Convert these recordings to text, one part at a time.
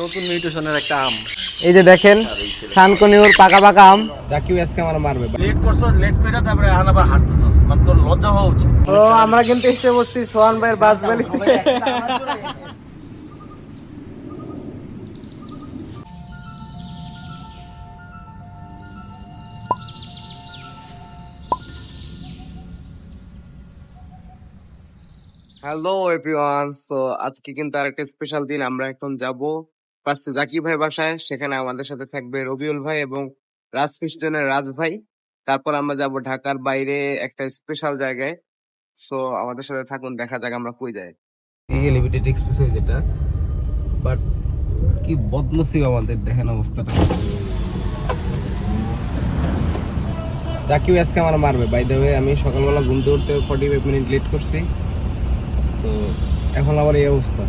নতুন মিউটেশনের একটা আম। এই যে দেখেন সানকনিউর পাকা পাকা আম। জাকিউ আজকে আমার মারবে। লেট করছ লেট করে তারপরে এখন আবার হাঁটতেছস মানে তোর লজ্জা হওয়া উচিত। ও আমরা কিন্তু এসে বসছি সোহান ভাইয়ের বাস ভ্যালি হ্যালো এভরিওয়ান সো আজকে কিন্তু আরেকটা স্পেশাল দিন, আমরা এখন যাব ফার্স্টে জাকি ভাই বাসায়, সেখানে আমাদের সাথে থাকবে রবিউল ভাই এবং রাজকৃষ্ণনের রাজ ভাই। তারপর আমরা যাব ঢাকার বাইরে একটা স্পেশাল জায়গায়। সো আমাদের সাথে থাকুন, দেখা যাক আমরা কই যাই। এই লিমিটেড এক্সপ্রেসওয়ে যেটা বাট কি বদনসিব আমাদের, দেখেন অবস্থাটা। জাকিউ আজকে আমার মারবে। বাই দ্য ওয়ে আমি সকালবেলা ঘুম থেকে উঠতে ফর্টি ফাইভ মিনিট লেট করছি। সো এখন আবার এই অবস্থা।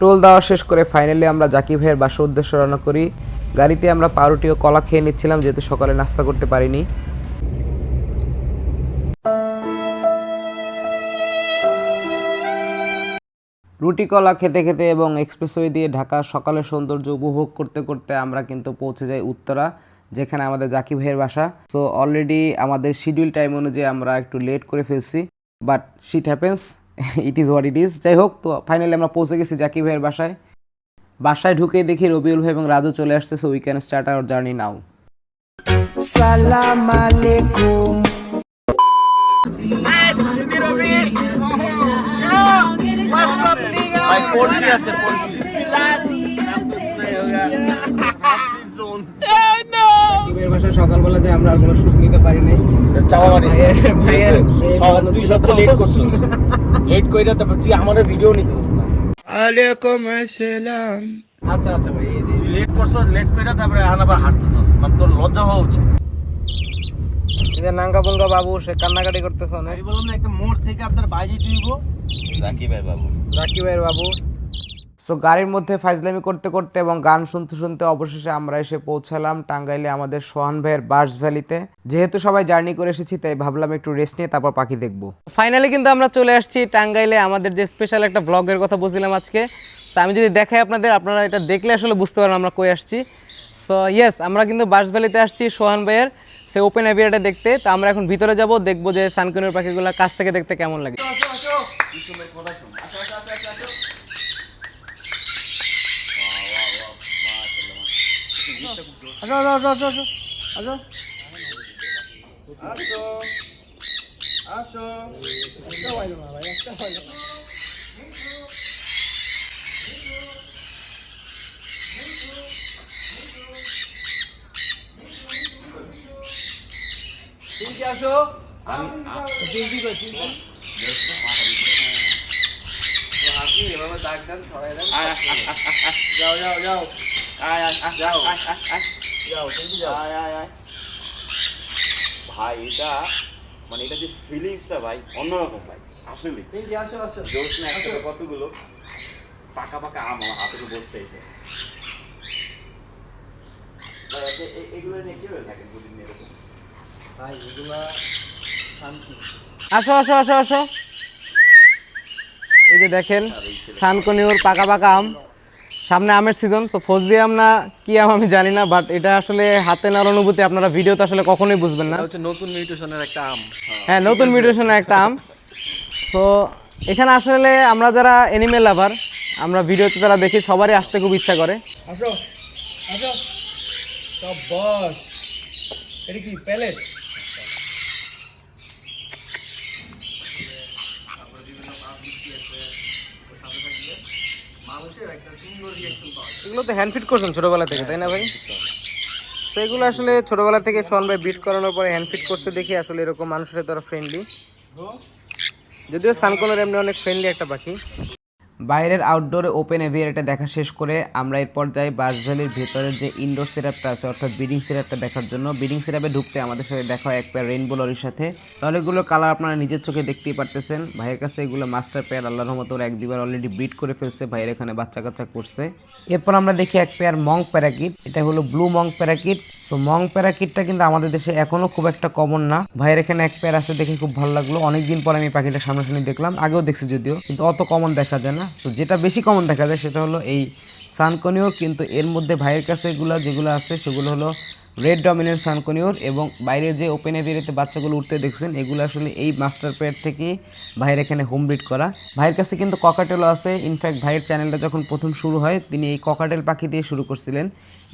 টোল দেওয়া শেষ করে ফাইনালি আমরা জাকি ভাইয়ের বাসার উদ্দেশ্য রওনা করি। গাড়িতে আমরা পাউরুটি ও কলা খেয়ে নিচ্ছিলাম যেহেতু সকালে নাস্তা করতে পারিনি। রুটি কলা খেতে খেতে এবং এক্সপ্রেসওয়ে দিয়ে ঢাকার সকালের সৌন্দর্য উপভোগ করতে করতে আমরা কিন্তু পৌঁছে যাই উত্তরা। যেখানে আমাদের জাকি ভাইয়ের বাসা। সো অলরেডি আমাদের শিডিউল টাইম অনুযায়ী আমরা একটু লেট করে ফেলছি but shit happens it is what it is যাই হোক তো ফাইনালি আমরা পৌঁছে গেছি জাকি ভাইয়ের বাসায়। বাসায় ঢুকে দেখি রবিউল ভাই এবং রাজু চলে আসছে so we can start our journey now সালাম আলাইকুম। ভাই পোল্ট্রি জাকি ভাইয়ের বাসায় সকালবেলা যে আমরা আর কোনো শুট নিতে পারি নাই। চাওয়া ভাইয়ের- তুই সবচেয়ে লেট করছিস। লেট কইরা তারপর তুই আমাদের ভিডিও নিতেছিস না। আচ্ছা আচ্ছা ভাই এই তুই লেট করছিস লেট কইরা তারপরে এখন আবার হাঁটতেছস। মানে তোর লজ্জা হওয়া উচিত। এই যে নাঙ্গা বঙ্গা বাবু সে কান্নাকাটি করতেছে অনেক। আমি বললাম না একটা মোড় থেকে আপনার বাইরে দিব। জাকি ভাইয়ের বাবু। সো গাড়ির মধ্যে ফাইজলামি করতে করতে এবং গান শুনতে শুনতে অবশেষে আমরা এসে পৌঁছালাম টাঙ্গাইলে আমাদের সোহান ভাইয়ের বার্স ভ্যালিতে। যেহেতু সবাই জার্নি করে এসেছি তাই ভাবলাম একটু রেস্ট নিয়ে তারপর পাখি দেখব। ফাইনালি কিন্তু আমরা চলে আসছি টাঙ্গাইলে আমাদের যে স্পেশাল একটা ব্লগের কথা বলছিলাম আজকে। তো আমি যদি দেখাই আপনাদের আপনারা এটা দেখলে আসলে বুঝতে পারবেন আমরা কই আসছি। সো ইয়েস আমরা কিন্তু বার্স ভ্যালিতে আসছি সোহান ভাইয়ের সে ওপেন এভিয়াটা দেখতে। তো আমরা এখন ভিতরে যাব দেখব যে সানকুনের পাখিগুলো কাছ থেকে দেখতে কেমন লাগে। পিঙ্কি আসো পিঙ্কি কই পিঙ্কি যাও যাও যাও আয় আয় আয় যাও আয় আয় আয় যাও যাও। আয় আয় আয়। ভাই এটা মানে এটা যে ফিলিংসটা ভাই অন্যরকম ভাই আসলে পিঙ্কি আসো আসো। জোশ না একসাথে কতগুলো? পাকা পাকা আম আমার বসছে এসে এগুলো নিয়ে কীভাবে থাকেন প্রতিদিন এরকম? ভাই এগুলা শান্তি। আসো আসো আসো আসো। এই যে দেখেন সানকনিউর পাকা পাকা আম। সামনে আমের সিজন তো ফজলি আম না কি আম আমি জানি না বাট এটা আসলে হাতে নেওয়ার অনুভূতি আপনারা ভিডিওতে আসলে কখনোই বুঝবেন না। হচ্ছে নতুন মিউটেশনের একটা আম। হ্যাঁ নতুন মিউটেশনের একটা আম। তো এখানে আসলে আমরা যারা এনিমেল লাভার আমরা ভিডিওতে যারা দেখি সবারই আসতে খুব ইচ্ছা করে। আসো আসো। সব বস। এটা কি প্যালেট এগুলো তো হ্যান্ড ফিট করছেন ছোটবেলা থেকে, তাই না ভাই? তো এগুলো আসলে ছোটবেলা থেকে সন ভাই বিট করানোর পরে হ্যান্ড ফিট করছে দেখি আসলে এরকম মানুষের সাথে ফ্রেন্ডলি যদিও সানকলার এমনি অনেক ফ্রেন্ডলি একটা পাখি। বাইরের আউটডোরে ওপেন এভিয়ারিটা দেখা শেষ করে আমরা এরপর যাই বাসভ্যালির ভেতরের যে ইনডোর সেটআপটা আছে, অর্থাৎ বিডিং সেটআপটা দেখার জন্য বিডিং সেটআপে ঢুকতে আমাদের সাথে দেখা হয় এক পেয়ার রেইনবো লরির সাথে এগুলোর কালার আপনারা নিজের চোখে দেখতেই পারতেছেন। ভাইয়ের কাছে এগুলো মাস্টার পেয়ার আল্লাহর মতো এক দুবার অলরেডি বিট করে ফেলছে, ভাইয়ের এখানে বাচ্চা কাচ্চা করছে। এরপর আমরা দেখি এক পেয়ার মং প্যারাকিট এটা হলো blue monk parakeet so monk প্যারাকিটটা কিন্তু আমাদের দেশে এখনও খুব একটা কমন না। ভাইয়ের এখানে এক পেয়ার আছে দেখে খুব ভালো লাগল। অনেকদিন পর আমি পাখিটা সামনাসামনি দেখলাম, আগেও দেখছি যদিও, কিন্তু অত কমন দেখা যায় না। তো যেটা বেশি কমন দেখা যায় সেটা হলো এই সানকনিওর কিন্তু এর মধ্যে ভাইয়ের কাছে এগুলো যেগুলো আছে সেগুলো হলো রেড ডমিনেন্ট সানকনিওর এবং বাইরে যে ওপেন এভিয়ারিতে বাচ্চাগুলো উঠতে দেখছেন, এগুলো আসলে এই মাস্টার পেয়ার থেকে ভাইয়ের এখানে হোম ব্রিড করা। ভাইয়ের কাছে কিন্তু ককাটেলও আছে। ইনফ্যাক্ট ভাইয়ের চ্যানেলটা যখন প্রথম শুরু হয়, তিনি এই ককাটেল পাখি দিয়ে শুরু করছিলেন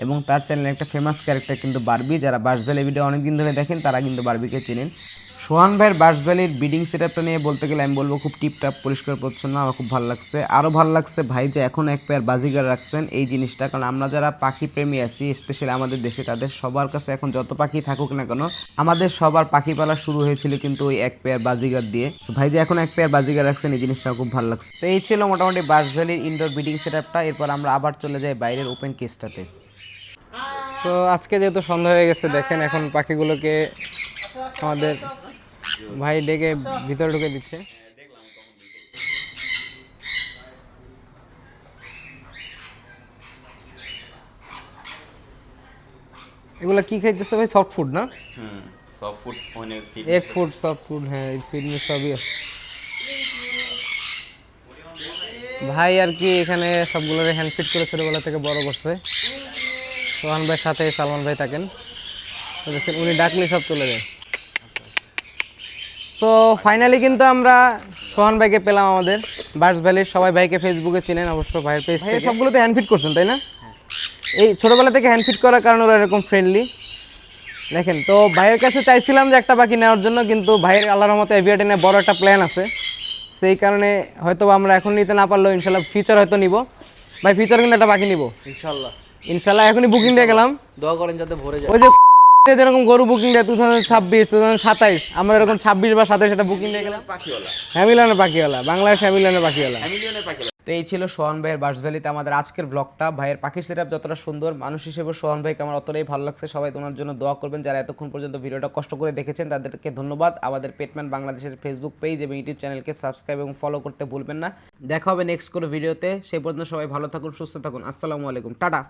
এবং তার চ্যানেলে একটা ফেমাস ক্যারেক্টার কিন্তু বারবি যারা বাসভ্যালি ভিডিও অনেকদিন ধরে দেখেন, তারা কিন্তু বারবিকে চেনেন। সোহান ভাইয়ের বাসভ্যালির বিডিং সেটআপটা নিয়ে বলতে গেলে আমি বলব খুব টিপটাপ পরিষ্কার, পরিচ্ছন্ন, আমার খুব ভালো লাগছে। আরও ভালো লাগছে ভাই যে এখন এক পেয়ার বাজিগার রাখছেন এই জিনিসটা, কারণ আমরা যারা পাখি প্রেমী আছি স্পেশালি আমাদের দেশে, তাদের সবার কাছে এখন যত পাখি থাকুক না কেন, আমাদের সবার পাখি পালা শুরু হয়েছিল কিন্তু ওই এক পেয়ার বাজিগার দিয়ে। ভাই যে এখন এক পেয়ার বাজিগার রাখছেন, এই জিনিসটা খুব ভালো লাগছে। তো এই ছিল মোটামুটি বাসভ্যালির ইনডোর বিডিং সেটআপটা এরপর আমরা আবার চলে যাই বাইরের ওপেন কেসটাতে তো আজকে যেহেতু সন্ধ্যা হয়ে গেছে, দেখেন এখন পাখিগুলোকে আমাদের ভাই ডেকে ভিতরে ঢুকে দিচ্ছে। এগুলো কি খাইতেছে ভাই? সফট ফুড না? হুম ফুড এক ফুড সফট ফুড হ্যাঁ সিডনি সবই ভাই আর কি এখানে সবগুলো হ্যান্ড ফিট করে ছোটোবেলা থেকে বড় করছে। সোহান ভাইয়ের সাথে সালমান ভাই থাকেন। উনি ডাকলে সব চলে যায়। তো ফাইনালি কিন্তু আমরা সোহান ভাইকে পেলাম আমাদের। বার্স ভ্যালির সবাই ভাইকে ফেসবুকে চিনেন অবশ্য ভাইয়ের পেজ সবগুলোতে হ্যান্ড ফিট করছেন তাই না? এই ছোটোবেলা থেকে হ্যান্ড ফিট করার কারণে ওরা এরকম ফ্রেন্ডলি দেখেন তো ভাইয়ের কাছে চাইছিলাম যে একটা পাখি নেওয়ার জন্য কিন্তু ভাইয়ের আল্লাহর রহমতে এভিয়েটে বড় একটা প্ল্যান আছে। সেই কারণে হয়তো আমরা এখন নিতে না পারলেও ইনশাল্লাহ ফিউচার হয়তো নিব। ভাই ফিউচার কিন্তু একটা পাখি নিব। ইনশাল্লাহ। ইনশাল্লাহ এখনই বুকিং দিয়ে গেলাম। দোয়া করেন যাতে ভরে যায়। ওই যে যেরকম গরু বুকিং দেয় টু থাউজেন্ড ছাব্বিশ টু থাউজেন্ড সাতাইশ আমরা এরকম ছাব্বিশ বা সাতাইশ একটা বুকিং দিয়ে গেলাম। পাখিওয়ালা। হ্যামিলানের পাখিওয়ালা বাংলাদেশ হ্যামিলানের পাখিওয়ালা। তো এই ছিল সোহান ভাইয়ের বাসভ্যালিতে আমাদের আজকের ব্লগটা ভাইয়ের পাখির সেটআপ যতটা সুন্দর মানুষ হিসেবে সোহান ভাইকে আমার অতটাই ভালো লাগছে। সবাই তোমার জন্য দোয়া করবেন যারা এতক্ষণ পর্যন্ত ভিডিওটা কষ্ট করে দেখেছেন তাদেরকে ধন্যবাদ। আমাদের পেটম্যান বাংলাদেশের ফেসবুক পেজ এবং ইউটিউব চ্যানেলকে সাবস্ক্রাইব এবং ফলো করতে ভুলবেন না। দেখা হবে নেক্সট কোনো ভিডিওতে সেই পর্যন্ত সবাই ভালো থাকুন সুস্থ থাকুন। আসসালামু আলাইকুম। টাটা।